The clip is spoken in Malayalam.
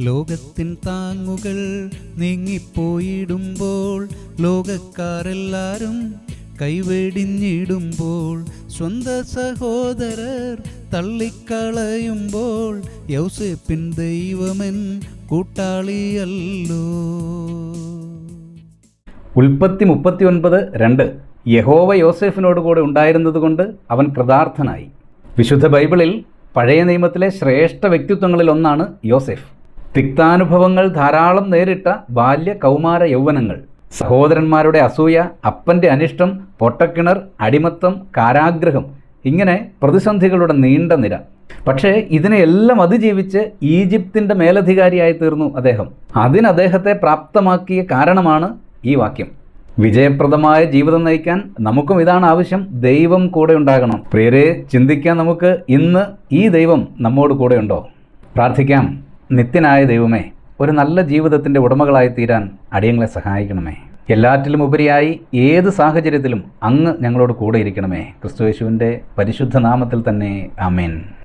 ലോകത്തിൻ താങ്ങുകൾ നീങ്ങിപ്പോയിടുമ്പോൾ ലോകക്കാരെല്ലാരും കൈവെടിഞ്ഞിടുമ്പോൾ സ്വന്ത സഹോദരർ തള്ളിക്കളയുമ്പോൾ യൗസേപ്പിൻ ദൈവമൻ കൂട്ടാളിയല്ലോ. ഉൽപ്പത്തി മുപ്പത്തി ഒൻപത് രണ്ട്. യഹോവ യോസെഫിനോട് കൂടെ ഉണ്ടായിരുന്നതുകൊണ്ട് അവൻ കൃതാർത്ഥനായി. വിശുദ്ധ ബൈബിളിൽ പഴയ നിയമത്തിലെ ശ്രേഷ്ഠ വ്യക്തിത്വങ്ങളിൽ ഒന്നാണ് യോസെഫ്. തിക്താനുഭവങ്ങൾ ധാരാളം നേരിട്ട ബാല്യ കൗമാര യൗവനങ്ങൾ. സഹോദരന്മാരുടെ അസൂയ അപ്പന്റെ അനിഷ്ടം പൊട്ടക്കിണർ അടിമത്തം കാരാഗ്രഹം ഇങ്ങനെ പ്രതിസന്ധികളുടെ നീണ്ട നിര. പക്ഷേ ഇതിനെയെല്ലാം അതിജീവിച്ച് ഈജിപ്തിന്റെ മേലധികാരിയായി തീർന്നു അദ്ദേഹം. അതിന് അദ്ദേഹത്തെ പ്രാപ്തമാക്കിയ കാരണമാണ് ഈ വാക്യം. വിജയപ്രദമായ ജീവിതം നയിക്കാൻ നമുക്കും ഇതാണ് ആവശ്യം. ദൈവം കൂടെ ഉണ്ടാകണം. പ്രിയരെ ചിന്തിക്കാൻ നമുക്ക് ഇന്ന് ഈ ദൈവം നമ്മോട് കൂടെയുണ്ടോ? പ്രാർത്ഥിക്കാം. നിത്യനായ ദൈവമേ ഒരു നല്ല ജീവിതത്തിന്റെ ഉടമകളായി തീരാൻ അടിയങ്ങളെ സഹായിക്കണമേ. എല്ലാറ്റിലും ഉപരിയായി ഏത് സാഹചര്യത്തിലും അങ്ങ് ഞങ്ങളോട് കൂടെ ഇരിക്കണമേ. ക്രിസ്തുയേശുവിന്റെ പരിശുദ്ധ നാമത്തിൽ തന്നെ ആമേൻ.